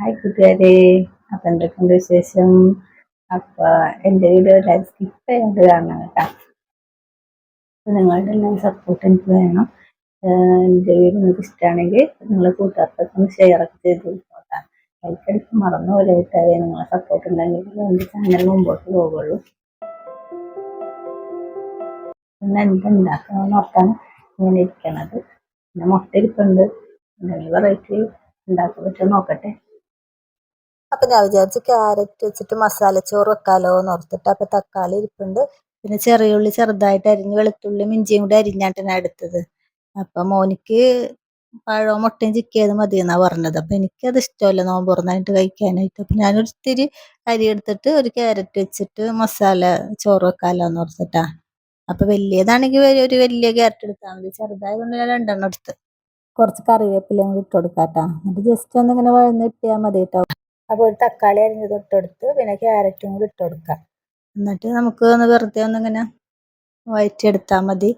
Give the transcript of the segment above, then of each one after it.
Hi കൂട്ടുകാരെ. അപ്പം എന്തൊക്കെയുണ്ട് വിശേഷം? അപ്പൊ എന്റെ വീഡിയോ എല്ലാവരും സ്കിപ്പ് ചെയ്യാണ്ട് കാണണം കേട്ടോ നിങ്ങളുടെ എല്ലാം സപ്പോർട്ട് എനിക്ക് വേണം. എന്റെ വീഡിയോ നിങ്ങൾക്ക് ഇഷ്ടമാണെങ്കിൽ നിങ്ങൾ കൂട്ടുകാർക്കൊക്കെ ഒന്ന് ഷെയർ ഒക്കെ ചെയ്ത് കൊടുക്കാം ലൈക്ക് അടിച്ച് മറന്നു പോലെ കിട്ടാതെ നിങ്ങളെ സപ്പോർട്ട് ഉണ്ടെങ്കിൽ എന്റെ ചാനൽ മുമ്പോട്ട് പോകുള്ളൂ പിന്നെ എന്തുണ്ടാക്കണം ഓർത്താണ് ഇങ്ങനെ ഇരിക്കണത്. പിന്നെ മുട്ട ഇരിപ്പുണ്ട്. എന്തെങ്കിലും വെറൈറ്റി ഉണ്ടാക്കി പറ്റുമോ നോക്കട്ടെ. അപ്പൊ ഞാൻ വിചാരിച്ചു ക്യാരറ്റ് വെച്ചിട്ട് മസാലച്ചോറ് വെക്കാലോ എന്ന് ഓർത്തിട്ട് അപ്പൊ തക്കാളി ഇരിപ്പുണ്ട്. പിന്നെ ചെറിയ ഉള്ളി ചെറുതായിട്ട് അരിഞ്ഞ് വെളുത്തുള്ളി ഇഞ്ചിയും കൂടി അരിഞ്ഞാട്ടാണ് എടുത്തത്. അപ്പൊ മോനിക്ക് പഴവും മുട്ടയും ചിക്കിയത് മതി എന്നാ പറഞ്ഞത്. അപ്പൊ എനിക്കത് ഇഷ്ടമല്ല നോമ്പ് തുറന്നായിട്ട് കഴിക്കാനായിട്ട്. അപ്പൊ ഞാനൊരിത്തിരി അരി എടുത്തിട്ട് ഒരു ക്യാരറ്റ് വെച്ചിട്ട് മസാല ചോറ് വെക്കാലോ എന്ന് ഓർത്തിട്ടാ. അപ്പൊ വലിയതാണെങ്കിൽ ഒരു വലിയ ക്യാരറ്റ് എടുത്താൽ മതി. ചെറുതായതുകൊണ്ട് ഞാൻ രണ്ടെണ്ണം എടുത്ത്. കുറച്ച് കറിവേപ്പിലയും കൂടി ഇട്ട് കൊടുക്കാട്ടാ. എന്നിട്ട് ജസ്റ്റ് ഒന്ന് ഇങ്ങനെ വഴന്ന് കിട്ടിയാൽ മതി കേട്ടോ അപ്പോൾ ഒരു തക്കാളി അരിഞ്ഞത് ഇട്ടെടുത്ത് പിന്നെ ക്യാരറ്റും കൂടി ഇട്ട് കൊടുക്കാം എന്നിട്ട് നമുക്ക് ഒന്ന് വെറുതെ ഒന്നിങ്ങനെ വഴറ്റിയെടുത്താൽ മതി.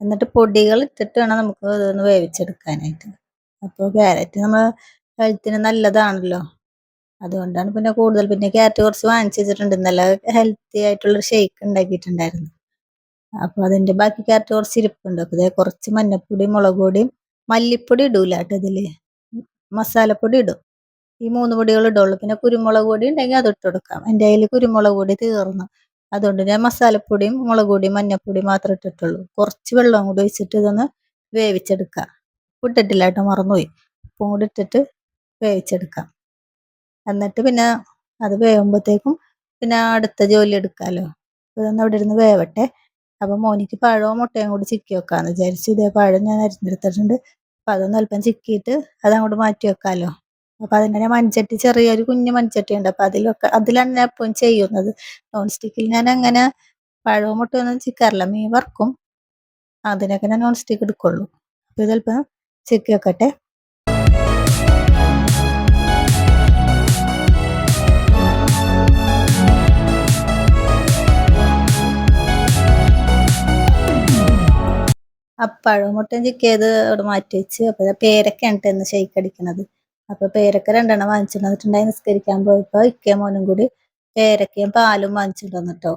എന്നിട്ട് പൊടികൾ ഇട്ടിട്ട് വേണം നമുക്ക് ഇതൊന്ന് വേവിച്ചെടുക്കാനായിട്ട്. അപ്പോൾ ക്യാരറ്റ് നമ്മൾ ഹെൽത്തിന് നല്ലതാണല്ലോ. അതുകൊണ്ടാണ് പിന്നെ കൂടുതൽ പിന്നെ ക്യാരറ്റ് കുറച്ച് വാങ്ങിച്ച് വെച്ചിട്ടുണ്ട്. നല്ല ഹെൽത്തി ആയിട്ടുള്ള ഷേക്ക് ഉണ്ടാക്കിയിട്ടുണ്ടായിരുന്നു. അപ്പോൾ അതിന്റെ ബാക്കി ക്യാരറ്റ് കുറച്ച് ഇരിപ്പുണ്ട്. അപ്പോൾ കുറച്ച് മഞ്ഞപ്പൊടി മുളക് പൊടിയും മല്ലിപ്പൊടി ഇടൂല കേട്ടോ ഇതിൽ മസാലപ്പൊടി ഇടും. ഈ മൂന്ന് പൊടികൾ ഇടുള്ളൂ. പിന്നെ കുരുമുളക് പൊടി ഉണ്ടെങ്കിൽ അത് ഇട്ട് കൊടുക്കാം. എന്റെ കയ്യിൽ കുരുമുളക് പൊടി തീർന്നു. അതുകൊണ്ട് ഞാൻ മസാലപ്പൊടിയും മുളക് പൊടിയും മഞ്ഞപ്പൊടി മാത്രം ഇട്ടിട്ടുള്ളൂ. കുറച്ച് വെള്ളം കൂടി ഒഴിച്ചിട്ട് ഇതൊന്ന് വേവിച്ചെടുക്കാം ഇട്ടിട്ടില്ല കേട്ടോ മറന്നുപോയി. ഉപ്പും കൂടി ഇട്ടിട്ട് വേവിച്ചെടുക്കാം. എന്നിട്ട് പിന്നെ അത് വേവുമ്പോഴത്തേക്കും പിന്നെ അടുത്ത ജോലി എടുക്കാമല്ലോ ഇതൊന്നും അവിടെ ഇരുന്ന് വേവട്ടെ. അപ്പം മോനിക്ക് പഴവും മുട്ടയും കൂടി ചിക്കി വെക്കാമെന്ന് വിചാരിച്ചു. ഇതേ പഴം ഞാൻ അരിഞ്ഞെടുത്തിട്ടുണ്ട്. അപ്പം അതൊന്നും അല്പം ചിക്കിയിട്ട് അതങ്ങോട്ട് മാറ്റി വെക്കാമല്ലോ അപ്പം അതിന്റെ മൺചട്ടി ചെറിയൊരു കുഞ്ഞു മൺചട്ടി ഉണ്ട്. അപ്പം അതിലൊക്കെ അതിലാണ് ഞാൻ എപ്പോഴും ചെയ്യുന്നത്. നോൺ സ്റ്റിക്കിൽ ഞാൻ അങ്ങനെ പഴവും മുട്ടയൊന്നും ചിക്കാറില്ല മീൻ വറക്കും. അതിനൊക്കെ ഞാൻ നോൺ സ്റ്റിക്ക് എടുക്കുള്ളൂ അപ്പോൾ ഇതല്പം ചിക്കി വെക്കട്ടെ അപ്പഴവും മുട്ടയും ചിക്കിയത് അവിടെ മാറ്റി വെച്ച്. അപ്പോൾ പേരൊക്കെയാണ് ഇന്ന് ഷെയ്ക്ക് അടിക്കണത്. അപ്പോൾ പേരക്ക രണ്ടെണ്ണം വാങ്ങിച്ചിട്ട് വന്നിട്ടുണ്ടായി നിസ്കരിക്കാൻ പോയപ്പോൾ ഇക്കേ മോനും കൂടി പേരക്കയും പാലും വാങ്ങിച്ചിട്ട് വന്നിട്ടോ.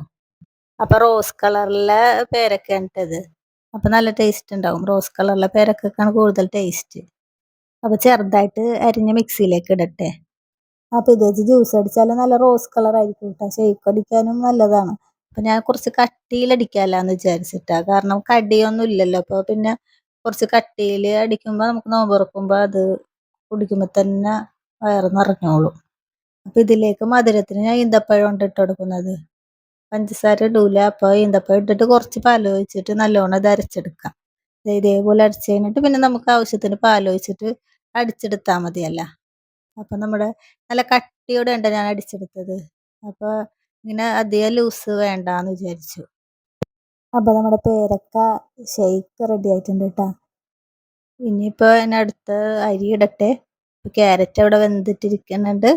അപ്പോൾ റോസ് കളറിലെ പേരക്കയാണ് ഇട്ടത് അപ്പോൾ നല്ല ടേസ്റ്റ് ഉണ്ടാവും. റോസ് കളറിലെ പേരക്കൊക്കെയാണ് കൂടുതൽ ടേസ്റ്റ് അപ്പോൾ ചെറുതായിട്ട് അരിഞ്ഞ് മിക്സിയിലേക്ക് ഇടട്ടെ. അപ്പോൾ ഇത് വെച്ച് ജ്യൂസ് അടിച്ചാലും നല്ല റോസ് കളർ ആയിരിക്കും കേട്ടോ ഷെയ്ക്ക് അടിക്കാനും നല്ലതാണ്. അപ്പം ഞാൻ കുറച്ച് കട്ടിയിലടിക്കാമല്ലാന്ന് വിചാരിച്ചിട്ടാ. കാരണം കടിയൊന്നും ഇല്ലല്ലോ. അപ്പോൾ പിന്നെ കുറച്ച് കട്ടിയിൽ അടിക്കുമ്പോൾ നമുക്ക് നോമ്പ് അത് കുടിക്കുമ്പോൾ തന്നെ വയറ് നിറഞ്ഞോളും. അപ്പം ഇതിലേക്ക് മധുരത്തിന് ഞാൻ ഈന്തപ്പഴം കൊണ്ട് ഇട്ട് കൊടുക്കുന്നത്. പഞ്ചസാര ഇടൂല. അപ്പോൾ ഈന്തപ്പഴം ഇട്ടിട്ട് കുറച്ച് പാൽ ഒഴിച്ചിട്ട് നല്ലോണം ഇത് അരച്ചെടുക്കാം. ഇതേപോലെ അരച്ച് കഴിഞ്ഞിട്ട് പിന്നെ നമുക്ക് ആവശ്യത്തിന് പാൽ ഒഴിച്ചിട്ട് അടിച്ചെടുത്താൽ മതിയല്ല. അപ്പം നമ്മുടെ നല്ല കട്ടിയോടെ ഉണ്ട് ഞാൻ അടിച്ചെടുത്തത്? അപ്പോൾ ഇങ്ങനെ അധികം ലൂസ് വേണ്ടാന്ന് വിചാരിച്ചു. അപ്പോൾ നമ്മുടെ പേരക്ക ഷെയ്ക്ക് റെഡി ആയിട്ടുണ്ട് കേട്ടോ. ഇനിയിപ്പോൾ ഞാൻ അടുത്ത അരി ഇടട്ടെ. ക്യാരറ്റ് അവിടെ വെന്തിട്ടിരിക്കുന്നുണ്ട്.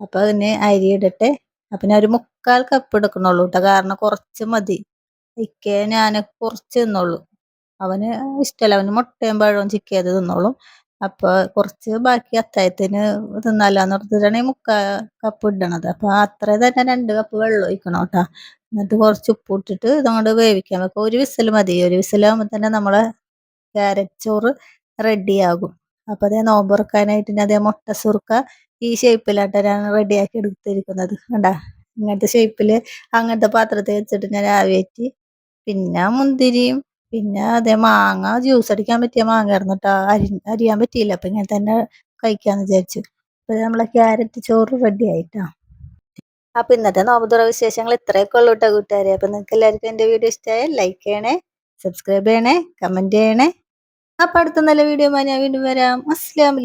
അപ്പോൾ അതിന് അരി ഇടട്ടെ. അപ്പം ഞാൻ ഒരു മുക്കാൽ കപ്പ് എടുക്കണുള്ളൂ കേട്ടോ കാരണം കുറച്ച് മതി. ഇക്കേ ഞാൻ കുറച്ച് തിന്നുള്ളൂ. അവന് ഇഷ്ടമല്ല അവന് മുട്ടയും പഴവും ചിക്കിയത് തിന്നോളും. അപ്പോൾ കുറച്ച് ബാക്കി അത്തായത്തിന് തിന്നാലാന്ന് പറഞ്ഞിട്ടാണ് ഈ മുക്കാൽ കപ്പ് ഇടണത്. അപ്പോൾ അത്ര തന്നെ രണ്ട് കപ്പ് വെള്ളം ഒഴിക്കണം കേട്ടോ എന്നിട്ട് കുറച്ച് ഉപ്പ് ഇട്ടിട്ട് ഇതങ്ങോട്ട് വേവിക്കാം വെക്കുക ഒരു വിസിൽ മതി. ഒരു വിസിലാകുമ്പോൾ തന്നെ നമ്മളെ ക്യാരറ്റ് ചോറ് റെഡിയാകും. അപ്പോൾ അതേ നോമ്പുറക്കാനായിട്ട് ഞാൻ അതേ മുട്ട സുറുക്ക ഈ ഷേപ്പിലാട്ടോ ഞാൻ റെഡിയാക്കി എടുത്തിരിക്കുന്നത്. കണ്ടാ? ഇങ്ങനത്തെ ഷേപ്പിൽ അങ്ങനത്തെ പാത്രത്തിൽ വെച്ചിട്ട് ഞാൻ ആവിയേറ്റി പിന്നെ മുന്തിരിയും പിന്നെ അതേ മാങ്ങ ജ്യൂസ് അടിക്കാൻ പറ്റിയ മാങ്ങ ആയിരുന്നു കേട്ടോ അരി അരിയാൻ പറ്റിയില്ല. അപ്പം ഇങ്ങനെ തന്നെ കഴിക്കാമെന്ന് വിചാരിച്ചു. അപ്പോൾ നമ്മളെ ക്യാരറ്റ് ചോറ് റെഡി ആയിട്ടാ. അപ്പം ഇന്നത്തെ നോമ്പുതുറ വിശേഷങ്ങൾ ഇത്രയൊക്കെ ഉള്ളൂ കേട്ടോ കൂട്ടുകാരെ. അപ്പം നിങ്ങൾക്ക് എല്ലാവർക്കും എന്റെ വീഡിയോ ഇഷ്ടമായാൽ ലൈക്ക് ചെയ്യണേ സബ്സ്ക്രൈബ് ചെയ്യണേ കമന്റ് ചെയ്യണേ. അപ്പം അടുത്ത നല്ല വീഡിയോ ഞാൻ വീണ്ടും വരാം. അസ്സാം